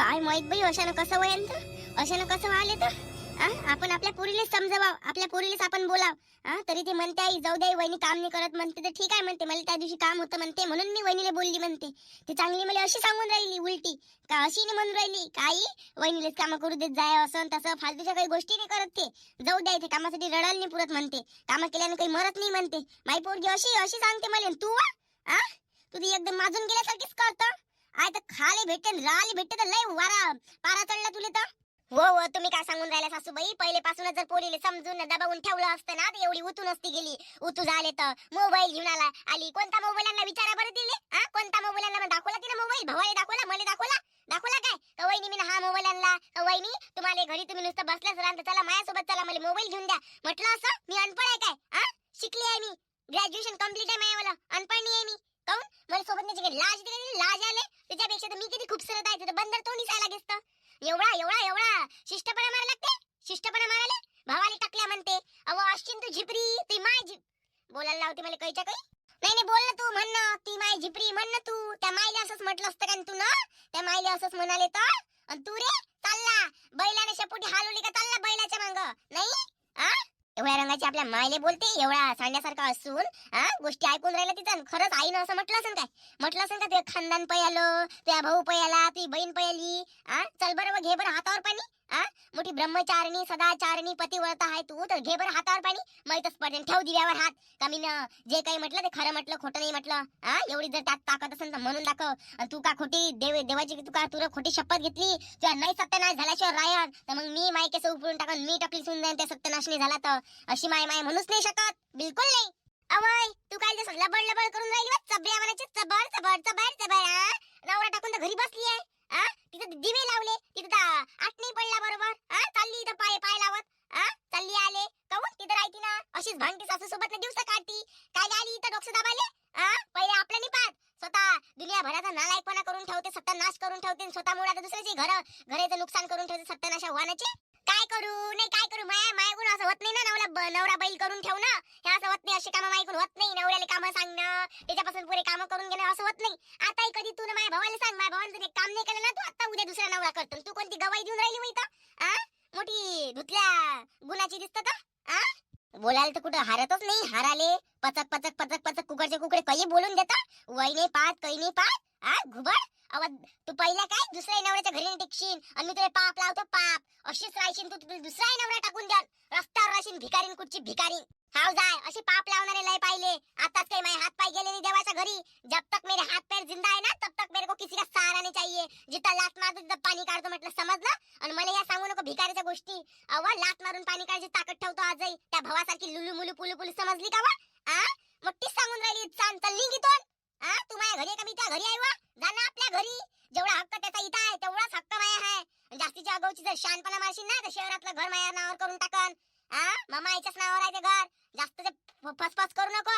काय माहीत बाई अशानं कसं वयन तर? अशानं कसं आले तर? आपण आपल्या पोरीलेच समजावाव. आपल्या पोरीलेच आपण बोलाव. हा तरी ती म्हणते आई जाऊ दे आई, वहिनी काम नाही करत म्हणते. तर ठीक आहे म्हणते. मला त्या दिवशी काम होतं म्हणते. म्हणून मी वहिनीला बोलली म्हणते. ती चांगली मला अशी सांगून राहिली उलटी. का अशी नाही म्हणून राहिली? काही वहिनीलेच कामं करू देत जाय असं तसं. फालतूच्या काही गोष्टी नाही करत ते. जाऊ द्या इथे कामासाठी रडायला नाही पुरत म्हणते. कामं केल्यानं काही मरत नाही म्हणते. माई पोरगी अशी अशी सांगते मला. तू वा? आ? तू ती एकदम माजून गेल्यासारखीच करतं. आय तर खाली भेटते राली भेटते तर लय वारा पारा चढला तुले तर. हो हो तुम्ही काय सांगून राहिला सासूबाई? पहिले पासूनच जर पोरीले समजून दबावून ठेवलं असतं ना तर एवढी उतू नसती गेली. उतू झाले तर मोबाईल घेऊन आला. आली कोणता मोबाईलांना विचारा बरं दिले हा कोणता मोबाईलांना दाखवला तिने मोबाईल भवाले दाखवला? मला दाखवला? दाखवला काय? का मी हा मोबाईल आणला? का वहिनी तुम्हाला घरी तुम्ही नुसतं बसल्याच राहा चला माझ्यासोबत चला मला मोबाईल घेऊन द्या. म्हटलं असं मी अनपण आहे काय? हा? शिकली आहे मी. ग्रॅज्युएशन कंप्लीट आहे माझ्यावाला अनपढ नाही आहे मी. काऊन? मला सोबत नाही जिकडे लाज दिली लाज आले. त्याच्यापेक्षा तर मी किती खूपसरत आहे तिथं बंदर तो जायला लागेस एवढा एवढा एवढा. शिष्टपणा मारा लागते? शिष्टपणा माराले भावाले टाकल्या म्हणते. अव अश्चिन तू झिपरी ती माय झिप बोलायला लावते मला कैच्या काही नाही नाही बोल ना तू म्हण ती माय झिपरी म्हण ना तू. त्या मायले असंच म्हटलं असतं का तू ना? त्या मायले असंच म्हणाले तर. आणि तू रे चालला. बैलाने शेपोटी हालवली का चालला बैलाच्या मांग? नाही? आ? एवढ्या रंगाची आपल्या मायले बोलते एवढा सांगण्यासारखा असून हा गोष्टी ऐकून राहिल्या तिथं खरंच आईनं असं म्हटलं असेल काय? म्हटलं असेल का ते खानदान पयालं त्या भाऊ पयाला ती बहीण पयाली चल बरं घे बरं हातावर पाणी मोठी ब्रह्मचारिणी सदाचारिणी पतिव्रता आहे तू तर घे बरं हातावर पाणी. माहीतच पडेल ठेव दिव्यावर हात. का मी जे काही म्हटलं ते खरं म्हटलं खोटं नाही म्हटलं. हा? एवढी जर त्यात ताकद असेल तर म्हणून दाखव. तू का खोटी देव देवाची तू का तुला खोटी शपथ घेतली? तुला नाही सत्यनाश झाल्याशिवाय रायत तर मग मी माय केस उपळून टाकून मी टपली सुन जाईन त्या सत्यनाश नाही झाला तर. अशी माय माय म्हणूच नाही शकत. बिलकुल नाही. अवय तू काय जसं लबड लबड करून राहिली बा चबड्या म्हणायचे चबड चबड चबड चबड आ नवरा टाकून तर घरी बसली आहे आ तिथं दिवे लावले तिथं तर आठ नाही पडला बरोबर आ चालली इथं पाय पाय लावत आ चालली आले काऊन तिथं राहती ना अशीच भांडती सासू सोबत दिवस काढती काय आली इथं डोकं दाबाले आ पहिले आपल्या नाही पाहत स्वतः दुनियाभराचा नालायकपणा करून ठेवते सत्यानाश करून ठेवते आणि स्वतःमुळे आता दुसऱ्याची घर घराचं नुकसान करून ठेवते सत्यानाशा वाहनाचे काय करू नाही काय करू माया मायकून असं होत नाही ना नवरा ब- नवरा बैल करून ठेव ना हे असं होत नाही असे कामं मायकून होत नाही नवऱ्याला कामं सांगणं त्याच्यापासून पुरे कामं करून घेणं असं होत नाही आताही कधी तू ना माझ्या भावाला सांग माझ्या भावाने जर एक काम नाही केलं ना तू आता उद्या दुसरा नवरा करतो तू कोणती गवाई देऊन राहिली मग आ? मोठी धुतल्या गुणाची दिसत का आ? बोलायला तर कुठं हारतच नाही हाराले. पचक पचक पचक पचक कुकडचे कुकडे काही बोलून देता. वय नाही पाहत काही नाही पाहत. आ घुबड? अव तू पहिला काय? दुसऱ्या नवऱ्याच्या घरी टिकशील आणि मी तुला पाप लावतो पाप. अशीच राहशील तू तुला दुसरा नवरा टाकून द्याल. रस्त्यावर राहशील भिकारीन कुठची भिकारी हाव जाय असे पाप लावणारे लय पाहिले. आताच काही माझे हात पाय गेले नाही देवाच्या घरी. जब तक मेरे हाथ पैर जिंदा है ना तब तक मेरे को किसी का सहारा नहीं चाहिए. जिथं लात मारतो तिथं पाणी काढतो म्हटलं समजलं? आणि मला या सांगू नको भिकारीच्या गोष्टी. अव लात मारून पाणी काढायची ताकद ठेवतो आजही. त्या भावासारखी लुलू मुलू पुलू पुलू समजली का वा? आ? मोठीच सांगून राहिली चाल चालली की तोन आ? तू माझ्या घरी का? मी त्या घरी आहे वा. जा ना आपल्या घरी. जेवढा हक्क त्याचा इथं आहे तेवढाच हक्क माया आहे. जास्तीच्या अगाऊची जर शानपणा मारशील ना तर शहरातलं घर माया नावावर करून टाकन. आ? मामा आईच्याच नावावर आहे ते घर. जास्त ते फसफस करू नको.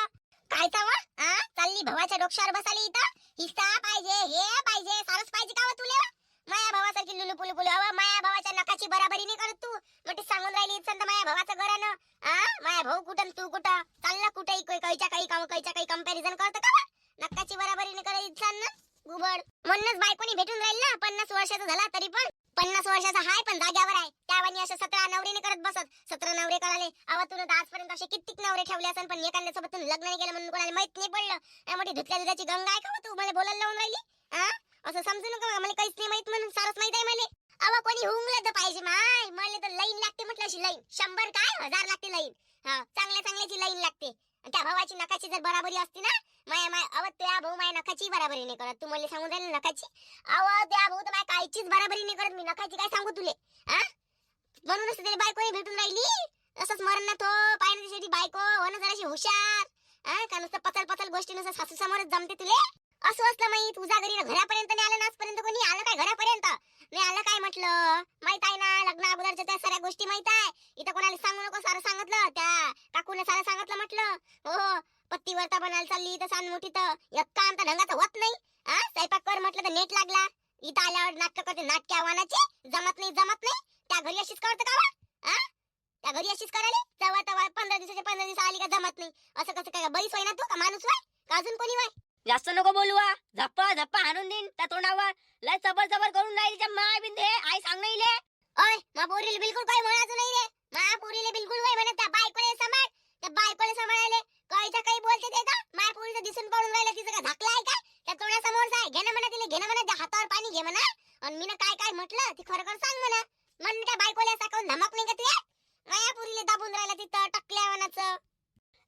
काय वा आ? चालली भावाच्या डोक्यावर बसाली इथं. हिस्सा पाहिजे हे पाहिजे सारस पाहिजे का तुले? माया भावासारखी लुलू पुलू पुलू अवा माया भावाच्या नकाची बराबरी नाही करत तू. मोठी सांगून राहिली इथं माया भावाचं घरानं. आ? माया भाऊ कुठं तू कुठं? चालला कुठे कैच्या काही काम कैच्या काही कंपॅरिझन करतं का नकाची बराबरी नाही करत इथं गुबड. म्हणूनच बायकोनी भेटून राहील ना. पन्नास वर्षाचा झाला तरी पण. पन्नास वर्षाचा हाय पण जाग्यावर आहे. त्यावानी असे सतरा नवरे करत बसत. सतरा नवरे कराले अवा तुला आजपर्यंत असे कित्येक नवरे ठेवले असेल पण एखाद्या सोबत लग्न नाही केलं म्हणून कोणाला माहीत नाही पडलं. या मोठी धुतल्या दुधाची गंगा आहे का तू? मला बोलायला लावून राहिली? असं समजू नका मला काहीच नाही माहीत म्हणून. सारच माहीत आहे मला. अवा कोणी हुंगलं तर पाहिजे माय. मला तर लाईन लागते म्हटलं अशी लाईन. शंभर काय? हजार लागते लाईन. हा चांगल्या चांगल्याची लाईन लागते. त्या भावाची नकाची जर बराबरी असती ना माया माय अव त्या भाऊ माया नखाची बराबरी नाही करत. तू मला सांगून राहिले नकाची? नखाची अव त्या भाऊ तर माया काहीचीच बराबरी नाही करत. मी नकाची काय सांगू तुले? हा म्हणूनच तरी बायको भेटून राहिली. तसंच मरण ना तो पाहिजे शेवटी बायको ना जराशी हुशार. हा का नुसतं पचल पचल गोष्टी नुसतं सासू समोरच जमते तुले? असं असलं माही तुझा घरी घरापर्यंत नाही आलं ना आजपर्यंत कोणी आलं काय घरापर्यंत? आलं काय म्हटलं? माहीत आहे ना लग्न अगोदरच्या त्या साऱ्या गोष्टी माहीत आहे. इथं कोणाला सांगू नको सारं सांगितलं. त्या काकूने सारं सांगितलं म्हटलं. हो, हो. पत्तीवरता बनायला चालली तर सांग मोठी तर. यक्का आमचा ढंगाचा होत नाही. हा स्वयंपाक कर म्हटलं तर नेट लागला. इथं आल्यावर नाटक करते नाटके आव्हानाचे. जमत नाही जमत नाही. त्या घरी अशीच करते का हा त्या घरी अशीच करायला? तेव्हा तेव्हा पंधरा दिवसाच्या पंधरा दिवस आली का जमत नाही. असं कसं काय बरीच होय ना तू का माणूस वाय का अजून कोणी वाय जास्त नको बोलवा. झप्पा झप्पा हाणून देईन त्या तोंडावर. लय जबर जबर करून राहील त्या माय बिंदे आई सांग नाही ले ओय मा पोरीले बिलकुल काही म्हणायचं नाही रे मा पोरीले बिलकुल काही म्हणत त्या बायकोले सांभाळ. त्या बायकोले सांभाळायले. काहीच्या काही बोलते ते का? माय पोरीचं दिसून पडून राहिलं तिचं का धाकलं आहे का? त्या तोंडासमोर आहे घे ना म्हणा तिला घे ना म्हणा त्या हातावर पाणी घे म्हणा. आणि मी काय काय म्हटलं ती खरं खरं सांग म्हणा. म्हणून त्या बायकोले असा करून धमक नाही का ते माया पोरीला दाबून राहिला तिथं टकल्या म्हणाचं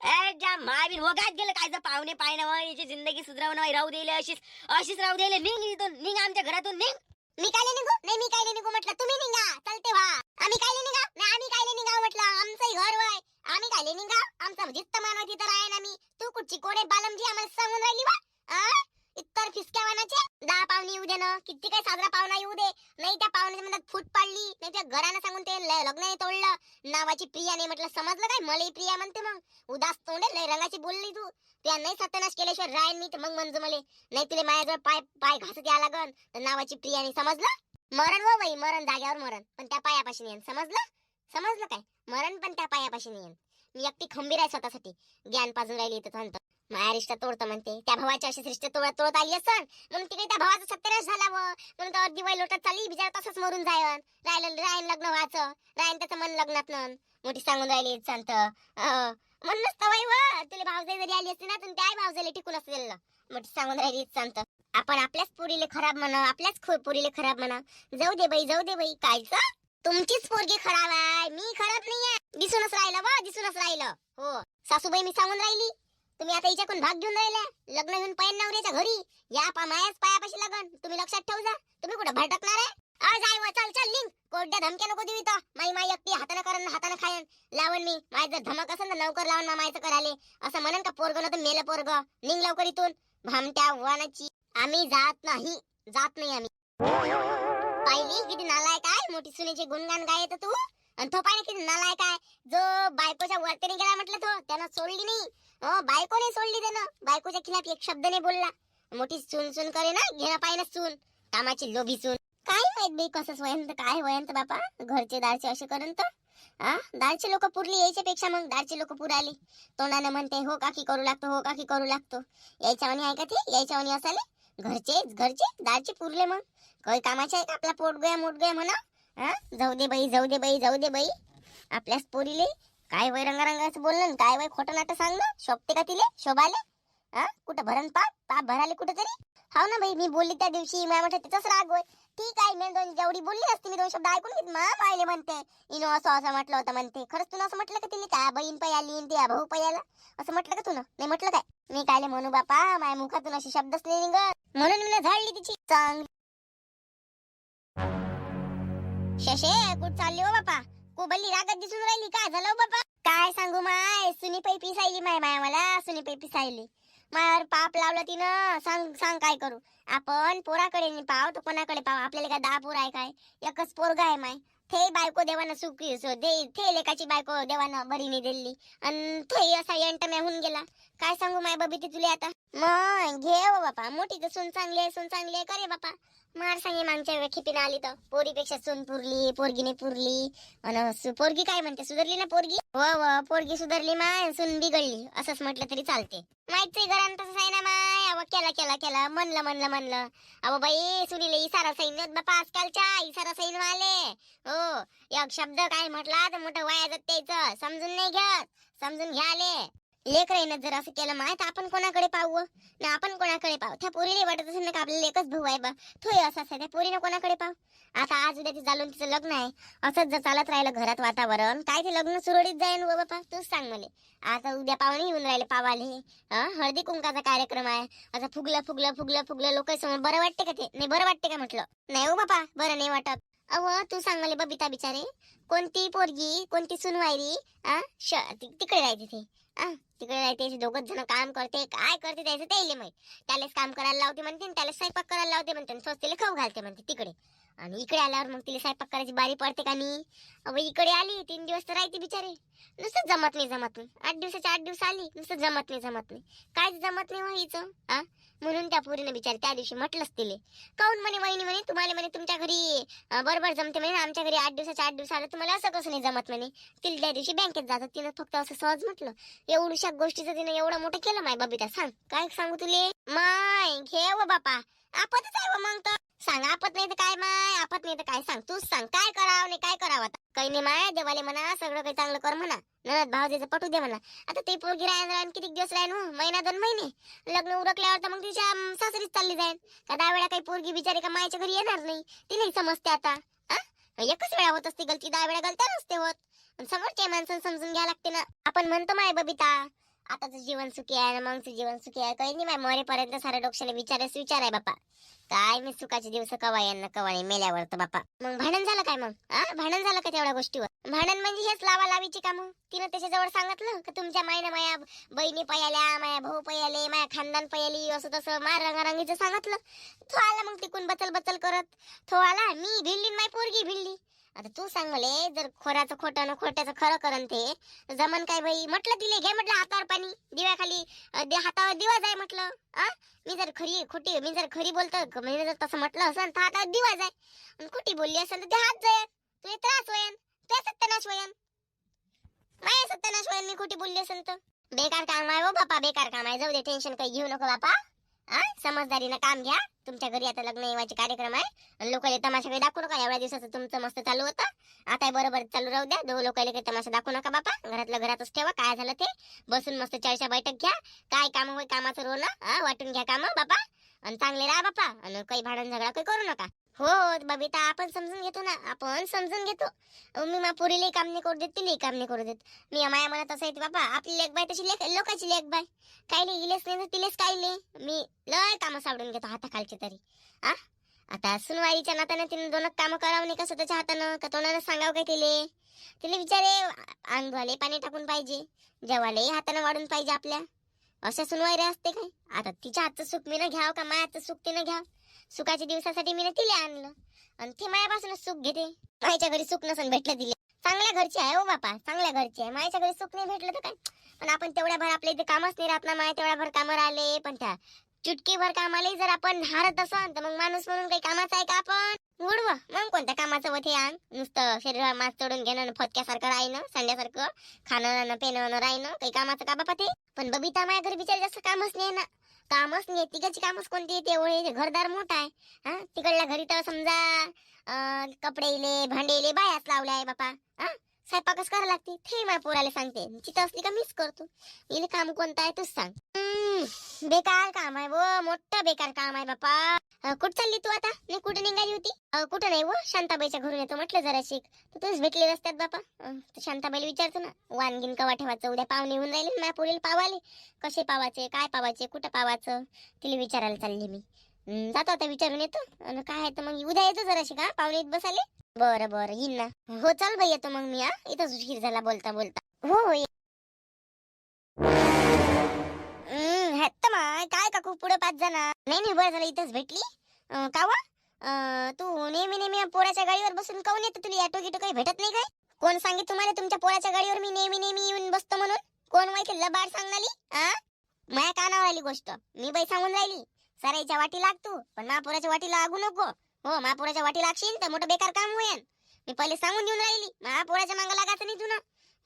ज्या महावीर वगात गेलं काय पाहुणे पाहिणं वय, याची जिंदगी सुधरवणं राहू देले अशीच अशीच राहू देले निघ इथून निघ आमच्या घरातून निघ. मी काय निघू? नाही मी काय निघू म्हटलं. तुम्ही निघा. चलते व्हा. आम्ही काय निघा? नाही आम्ही काय निघा म्हटलं. आमचंही घर वय. आम्ही काय निघा? आमचा जित्त मानव तिथं राहे ना मी. तू कुठची कोडे बालमजी आम्हाला सांगून राहिली वा? इतर फिसक्या वानाचे? दहा पाहुणे येऊ दे ना. किती काय साजरा पाहुणा येऊ दे. नाही त्या पाहुण्याच्या मनात फूट पाडली. नाही त्या घरानं सांगून ते लग्न तोडलं. नावाची प्रिया नाही म्हटलं. समजलं काय? मलाही प्रिया म्हणते मग उदास तोंडे लय रंगाची बोलली तू? त्या नाही सत्यानाश केल्याशिवाय राय मी तर मग म्हणजे मले. नाही तुला माझ्याजवळ पाय पाय घासत या लागन. तर नावाची प्रियाने समजलं? मरण व बाई मरण जाग्यावर मरण. पण त्या पायापाशी येईन समजलं? समजलं काय? मरण पण त्या पायापाशी येईन मी एकटी खंबीर आहे स्वतःसाठी. ज्ञान पाजून राहिली इथं म्हणतो माया रिश्ता तोडतं म्हणते. त्या भावाच्या अशीच रिश्ते तोडत तोडत आली असण म्हणून तिकडे त्या भावाचा सत्यानाश झाला व. म्हणून तर दिवाळी लोटत चालली. बिचारा तसंच मरून जायन. राहिलं रायन लग्न व्हायचं. रायन त्याचं मन लग्नात नन मोठी सांगून राहिली संत. म्हणूनच तवाई व तुला भावजाई जरी आली असती ना तर त्या भावजाईला टिकून असते दिलं मोठी सांगून राहिली सांगत. आपण आपल्याच पुरीले खराब म्हणा आपल्याच पुरीले खराब म्हणा. जाऊ दे बाई जाऊ दे बाई कायच तुमचीच पोरगी खराब आहे. मी खराब नाहीये. दिसूनच राहिलं वा दिसूनच राहिलं. हो. सासूबाई मी सांगून राहिली. तुम्ही आता हिच्याकडून भाग घेऊन राहिल्या लग्न घेऊन पायन नवऱ्याच्या घरी. या पा मायाच पायापाशी लगन. तुम्ही लक्षात ठेवू जा तुम्ही कुठं भटकणार आहे? आ जाय व, चल चल लिंक कोड्या धमक्या नको देऊ इथं. माई माई एकटी हाताने करन हाताने खायन लावण मी. माझं जर धमक असेल ना लवकर लावून मामायचं कराले असं म्हणन का पोरग ना तर मेलं पोरग. निघ लवकर इथून. भामट्या वानाची. आम्ही जात नाही. जात नाही आम्ही. पाहिली किती नालाय काय मोठी सुनेचे गुणगान गाय तर तू. आणि तो पाहिजे किती नालाय काय जो बायकोच्या वरतीने गेला म्हटलं तो त्यानं सोडली नाही. हो बायकोने सोडली त्यानं. बायकोच्या खिलाफ एक शब्द नाही बोलला. मोठी सून सून करे ना घेणं पाहिजे सून. कामाची लोभी सून. काय माहीत बाई कसं वयंत काय वयंत बापा घरचे दारचे असे करून तर. हा दारचे लोक पुरली यायच्या पेक्षा मग दारचे लोक पुराली. तोंडानं म्हणते हो काकी करू लागतो हो काकी करू लागतो. यायच्यावानी आहे का ते? यायच्यावानी असाले? घरचे घरचे दारचे पुरले मग. काही कामाचे आहे का आपला पोट गया मोठ गया म्हणा. हा जाऊ दे बाई जाऊ दे बाई जाऊ दे बाई. आपल्याच पोरीले. काय वय रंगारंगाचं बोललं काय वय खोटं नाटं सांग ना शोभते का तिले? शोभाले? हा कुठं भरण पाप? पाप भराले कुठं तरी हो ना बाई मी बोलली त्या दिवशी. मला म्हटलं तिचाच राग होय. ठीक आहे मी दोन जेवढी बोलली असते मी दोन शब्द ऐकून घेत. मा पाहिले म्हणते. इनो असं असं म्हटलं होतं म्हणते. खरंच तुला असं म्हटलं का तिने? काय बहीण पै आली आणि ते भाऊ पै आला. असं म्हटलं का तुला नाही म्हटलं काय? मी कायले म्हणू बापा माझ्या मुखातून अशी शब्दच नाही निघत. म्हणून मी झाडली तिची. चांगली. शशे कुठ चालली हो बापा? कोबल्ली रागत दिसून राहिली काय झालं हो बापा? काय सांगू माय? सुनी पै पिसायली माय माय मला सुनी पै पिसायली. मायावर पाप लावलं तिनं. सांग सांग काय करू. आपण पोराकडे नाही पाव तू कोणाकडे पाव? आपल्याला काय दहा पोर आहे काय? एकच पोरगा आहे माय. थे बायको देवानं सुखी सो दे. थे लेकाची बायको देवानं बरीने दिली. आणि थे असा यंटम्या होऊन गेला. काय सांगू माय बबी तुले आता? मग घे हो बापा. मोठी तर सून चांगली आहे सून चांगली आहे. करे बापा. मार सांगे मागच्या वेळी आली तर. पोरीपेक्षा सून पुरली पोरगीने पुरली. अन पोरगी काय म्हणते? सुधारली ना पोरगी? व व पोरगी सुधारली माय सून बिघडली. असंच म्हटलं तरी चालते. माहिती घरान तसंच आहे ना माय? अव केला केला केला. म्हणलं म्हणलं म्हणलं. अव बाई सुनीले इसारा सैन बापा आजकालच्या. इसारा सैन वाले हो एक शब्द काय म्हटला? तर मोठं वाया जात त्याचं. समजून नाही घेत. समजून घ्याले. लेकराईनं जर असं केलं माय तर आपण कोणाकडे पाहू ना आपण कोणाकडे पाहू? त्या पोरीने वाटत असेल ना का आपल्याला एकच भाऊ आहे बा. थोय असं असं त्या पोरीनं कोणाकडे पाहू? आता आज उद्या ती चालून तिचं लग्न आहे. असंच जर चालत राहिलं घरात वातावरण काय ते लग्न सुरळीत जाईन व बापा? तूच सांग मला. आता उद्या पाहुणे येऊन राहिले पावाले. हळदी कुंकाचा कार्यक्रम आहे. आता फुगलं फुगलं फुगलं फुगलं लोक समोर बरं वाटते का ते? नाही बरं वाटते का म्हटलं? नाही हो बापा बरं नाही वाटत. अव तू सांग मला बबिता बिचारे. कोणती पोरगी कोणती सुनवायरी आ श तिकडे राहायची ते. आ तिकडे जायचे दोघच जण काम करते. काय करते त्याचं त्याले माहीत. त्यालाच काम करायला लावते म्हणते त्याला स्वयंपाक करायला लावते म्हणते स्वस्तीला खाऊ घालते म्हणते तिकडे. आणि इकडे आल्यावर मग तिला स्वयंपाक करायची बारी पडते का मी अव इकडे आली तीन दिवस तर राहते बिचारे. नुसतं जमत नाही जमत नाही. आठ दिवसाच्या आठ दिवस आली नुसतं जमत नाही जमत नाही. काय जमत नाही व्हायचं हा आ? म्हणून त्या पोरीने बिचारे त्या दिवशी म्हटलंच तिले. काऊन म्हणे वहिनी म्हणे तुम्हाला म्हणे तुमच्या घरी बरोबर जमते म्हणे आमच्या घरी आठ दिवसाच्या आठ दिवस आलं तुम्हाला असं कसं नाही जमत म्हणे? तिला त्या दिवशी बँकेत जातात तिनं फक्त असं सहज म्हटलं. एवढ्याशा गोष्टीचं तिनं एवढं मोठं केलं माय बबिता सांग. काय सांगू तुले? माय घे व बापा. आपतच आहे व मग तर. सांग आपत नाही तर काय माय? आपत नाही तर काय? सांग तूच सांग. काय करावं नाही काय करावं आता? काही नाही माय देवाले म्हणा सगळं काही चांगलं कर म्हणा. ननद भावजेचं पटू दे म्हणा. आता ते पोरगी राहणार राहीन किती दिवस राहीन हो? महिना दोन महिने. लग्न उरकल्यावर तर मग तिच्या सासरीच चालली जाईल का दहा वेळा काही पोरगी बिचारी का मायच्या घरी येणार नाही? ती नाही समजते आता. एकच वेळा होत असते गलती दहा वेळा गलत्या नसते होत. समोरच्या माणसाला समजून घ्यावं लागते ना. आपण म्हणतो माय बबिता. आताच जीवन सुखी आहे ना मगच जीवन सुखी आहे. काही नाही माय मरेपर्यंत साऱ्या डोक्याला विचारच विचार आहे बापा. काय मी सुखाचे दिवस कवा यांना कवा नाही मेल्यावर तर बापा. मग भांडण झालं काय मग? हा भांडण झालं का तेवढ्या गोष्टीवर? भांडण म्हणजे हेच लावा लावीची कामं तिनं त्याच्याजवळ सांगितलं का तुमच्या मायनं माया बहिणी पयाल्या माया भाऊ पयाले माया खानदान पयाली असं तसं मार रंगारंगीचं सांगितलं. तो आला मग तिकून बचल बचल करत. तो आला मी भिल्ली माय पोरगी भिल्ली आता तू सांग मले जर खोऱ्याचं खोटं खोट्याचं खरं करन ते जमन काय भाई म्हटलं तिले घे म्हटलं हातावर पाणी दिव्याखाली हातावर दिवा जाय म्हटलं आ मी जर खरी खोटी मी जर खरी बोलतो मी जर तसं म्हटलं असेल तर हातावर दिवा जाय. आणि खोटी बोलली असेल तर ते हात जाय तुला त्रास होयन तुला सत्यानाश होयन. माय सत्यानाश होयन मी खोटी बोलली असेल तर. बेकार काम आहे हो बापा बेकार काम आहे. जाऊ दे टेन्शन काही घेऊ नको बापा. समजदारीनं काम घ्या. तुमच्या घरी आता लग्न येवायचे कार्यक्रम आहे. लोकांना काही दाखवू नका. एवढ्या दिवसाचं तुमचं मस्त चालू होतं. आता बरोबर चालू राहू द्या. दोन लोकांना काही तमाशा दाखवू नका बापा. घरातलं घरातच ठेवा. काय झालं ते? बसून मस्त चर्चा बैठक घ्या. काय काम होय कामाचं रोल वाटून घ्या काम बापा. आणि चांगले राहा बापा. आणि काही भांडण झगडा काही करू नका. हो बबीता बबिता आपण समजून घेतो ना आपण समजून घेतो. मी मापुरीलाही काम नाही करू देत तिलाही काम नाही करू देत. मी माया मनात असं येते बाबा आपली लेख बाय तशी लेख लोकांची लेख बाय काही नाही इलेच नाही तिलेच काही नाही. मी लय कामं सावडून घेतो हाताखालची तरी. आ? आता सुनवाईच्या नात्याने तिने दोन कामं करावं नाही का स्वतःच्या हातानं? का तोंडानं सांगावं काय तिले? तिला विचारे अंगवाले पाणी टाकून पाहिजे. जेवाले हातानं वाढून पाहिजे आपल्या. अशा सुनवाई असते काय? आता तिच्या हातचं सुख मी ना घ्यावं का माझ्या हातचं सुख तिनं घ्यावं? सुखाच्या दिवसासाठी मी तिले आणलं. आणि ते मायापासूनच सुख घेते. मायच्या घरी सुख नसून भेटलं दिले चांगल्या घरची आहे हो बापा चांगल्या घरची आहे. मायच्या घरी सुख नाही भेटलं तर काय? पण आपण तेवढ्या भर आपल्या इथे कामच नाही राहत ना माय. तेवढ्या भर कामं राहिले पण त्या चुटकीभर कामाले जर आपण हारत असन तर मग माणूस म्हणून काही कामाचा आहे का आपण? उडव मग कोणत्या कामाचं वथे आण. नुसतं शरीरावर मास चढून घेणं आणि फटक्यासारखं राहिनं सांड्यासारखं खाणं न पेणं राहिनं काही कामाचं का बापा ते? पण बबिता माझ्या घरी बिचारी जास्त कामच नाही ना. कामच नाही तिकडची कामच कोणती तेवढे घरदार मोठा आहे. हा? तिकडल्या घरी तर समजा कपडे इले भांडे भांडेले बायाच लावल्या आहे बापा. हा? स्वयंपाकच करायला लागते. ते माझ्या पोराला सांगते. तिथं असली का मीच करतो. इले काम कोणतं आहे तूच सांग. बेकार काम आहे व. मोठं बेकार काम आहे बापा. कुठं चालली तू आता? नाही कुठं निघाली होती? कुठं नाही व? शांताबाईच्या घरून येतो म्हटलं जरा शिक तर तूच भेटली रस्त्यात बापा. तर शांताबाईला विचारतो ना. वानगीन कवा ठेवायचं? उद्या पाहुणे येऊन राहिले माझ्या पोरीला पावाले. कसे पावायचे? काय पावायचे? कुठं पावायचं? तिला विचारायला चालली मी. जातो आता विचारून येतो. आणि काय आहे तर मग उद्या येतो जराशी का? पाहुणे येत बसाले बरं बरं. येईन ना. हो चल बाई येतो मग मी हा. इथंच उशीर झाला बोलता बोलता. हो हो ये. हम्म, हेत माय. काय काकू पुढे पाच जण? नाही नाही बरं झालं इथंच भेटली. अं, का वा अं, तू नेहमी नेहमी पोराच्या गाडीवर बसून काऊन येते तुला? ऑटो गिटो काही भेटत नाही काय? कोण सांगित तुम्हाला तुमच्या पोराच्या गाडीवर मी नेहमी नेहमी येऊन बसतो म्हणून? कोण माहिती लबाड सांगणाली आ? माया कानावर आली गोष्ट. मी बाई सांगून राहिली. सराईच्या वाटी लागतो पण महापुराच्या वाटी लागू नको. हो महापुराच्या वाटी लागशील तर मोठं बेकार काम होईल मी पहिले सांगून देऊन राहिली महापुराच्या मागं लागायचं नाही तुला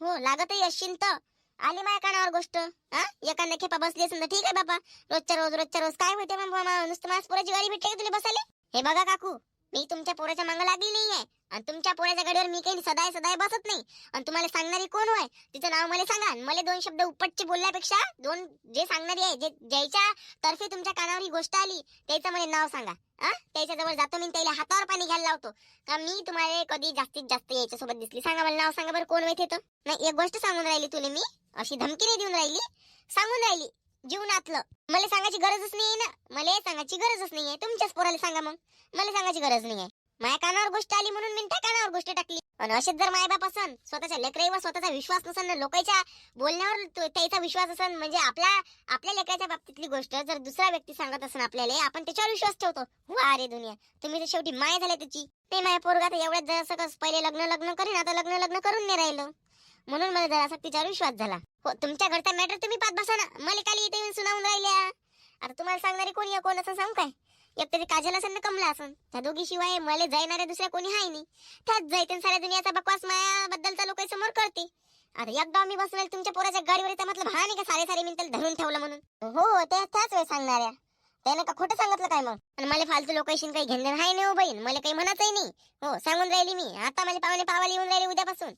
हो लागतही असशील तर. आली माझ्या कानावर गोष्ट हा? एखाद्या खेपा बसली असेल तर ठीक आहे बाबा. रोजच्या रोज रोजच्या रोज काय होते मग नुसतं माझ्या पोराची गाडी भेटते का तुला बसायला? हे बघा काकू मी तुमच्या पोराच्या मागं लागली नाहीये. आणि तुमच्या पोराच्या गाडीवर मी काही सदाय सदाय बसत नाही. आणि तुम्हाला सांगणारी कोण होय? तिचं नाव मला सांगा. आणि मला दोन शब्द उपटचे बोलल्यापेक्षा दोन जे सांगणारी आहे जे ज्याच्या तर्फे तुमच्या कानावर ही गोष्ट आली त्याचं मला नाव सांगा. हा त्याच्याजवळ जातो मी त्याला हातावर पाणी घ्यायला लावतो. का मी तुम्हाला कधी जास्तीत जास्त याच्यासोबत दिसली. सांगा मला नाव सांगा बरं कोण माहिती येतं नाही एक गोष्ट सांगून राहिली तुला मी. अशी धमकी नाही देऊन राहिली. सांगून राहिली. जीवनातलं. मला सांगायची गरजच नाही ना. मला सांगायची गरजच नाहीये. तुमच्याच पोराला सांगा मग. मला सांगायची गरज नाहीये. माझ्या कानावर गोष्ट आली म्हणून मी त्या कानावर गोष्ट टाकली. आणि असेच जर मायबाप असन स्वतःच्या लेकराईवर स्वतःचा विश्वास नसन ना लोकांच्या बोलण्यावर तो- त्याचा विश्वास असन म्हणजे आपल्या आपल्या लेकराच्या बाबतीतली गोष्ट जर दुसरा व्यक्ती सांगत असन आपल्याला आपण त्याच्यावर विश्वास ठेवतो. वा अरे दुनिया. तुम्ही तर शेवटी माय झाल्या त्याची. ते माझ्या पोरगा तर एवढ्यात जसं कस पहिले लग्न लग्न करीन आता लग्न लग्न करून नाही राहिलं. म्हणून मला जरासा तिच्यावर विश्वास झाला. हो तुमच्या घरचा मॅटर तुम्ही पाच बसा ना. मला काल इथे येऊन सुनावून राहिल्या. आता तुम्हाला सांगणारी कोणी या कोण असं सांगू काय? एक तरी काजल असेल ना कमला असन. त्या दोघी शिवाय मला जायणाऱ्या दुसऱ्या कोणी हाय नाही. त्याच जायते साऱ्या दुनियाचा बकवास मायाबद्दलचा लोकांसमोर करते. अरे एकदा मी बसवेल तुमच्या पोराच्या गाडीवर येतं म्हटलं हा नाही का सारे सारे मी त्याला धरून ठेवलं म्हणून? हो हो त्या त्याच वेळ सांगणाऱ्या. त्यानं का खोटं सांगितलं काय मग? आणि मला फालतू लोकेशन काही घेणं हाय नाही हो बहीण. मला काही म्हणतही नाही. हो सांगून राहिली मी. आता मला पाहुणे पावाला येऊन राहिले उद्यापासून.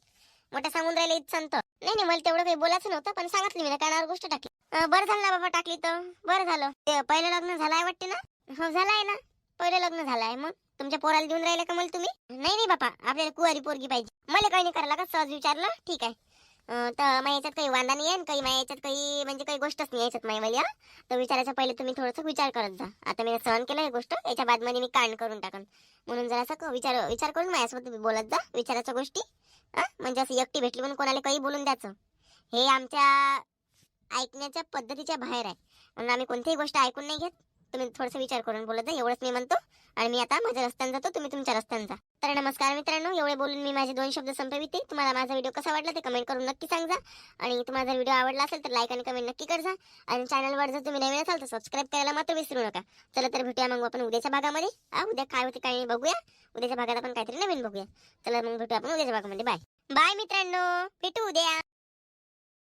मोठं सांगून राहिले इथं संत. नाही नाही मला तेवढं काही बोलायचं नव्हतं पण सांगितलं मी ना कानावर गोष्ट टाकली. बरं झालं ना बाबा टाकली तर. बरं झालं. ते पहिलं लग्न झालंय वाटते ना? हो झालंय ना. पहिलं लग्न झालंय मग. तुमच्या पोराला देऊन राहिले का मला तुम्ही? नाही नाही बापा आपल्याला कुवारी पोरगी पाहिजे. मला काही नाही करायला का? सहज विचारलं. ठीक आहे. तर माझ्या याच्यात काही वांदा नाही आहे काही माझ्या याच्यात काही म्हणजे काही गोष्टच नाही याच्यात माझ्या हा. तर विचारायच्या पहिले तुम्ही थोडंसं विचार करत जा. आता मी सहन केलं ही गोष्ट. याच्या बादमध्ये मी कांड करून टाकन. म्हणून जरासं क- विचार विचार करून माझ्यासोबत तुम्ही बोलत जा विचाराच्या गोष्टी म्हणजे असं एकटी भेटली म्हणून कोणाला काही बोलून द्यायचं. हे आमच्या ऐकण्याच्या पद्धतीच्या बाहेर आहे. म्हणून आम्ही कोणतीही गोष्ट ऐकून नाही घेत. तुम्ही थोडंसं विचार करून बोलत जा एवढंच मी म्हणतो. आणि मी आता माझ्या रस्त्यानं जातो तुम्ही तुमच्या रस्त्यानं जा. तर नमस्कार मित्रांनो एवढे बोलून मी माझे दोन शब्द संपविते. तुम्हाला माझा व्हिडिओ कसा वाटला ते कमेंट करून नक्की सांगा. आणि तुम्हाला जर व्हिडिओ आवडला असेल तर लाईक आणि कमेंट नक्की करजा. आणि चॅनलवर जर तुम्ही नवीन असाल तर सबस्क्राईब करायला मात्र विसरू नका. चला तर भेटूया मग आपण उद्याच्या भागामध्ये. हा उद्या काय होते काय बघूया. उद्याच्या भागात आपण काहीतरी नवीन बघूया. चला मग भेटूया आपण उद्याच्या भागामध्ये. बाय बाय मित्रांनो. भेटू उद्या.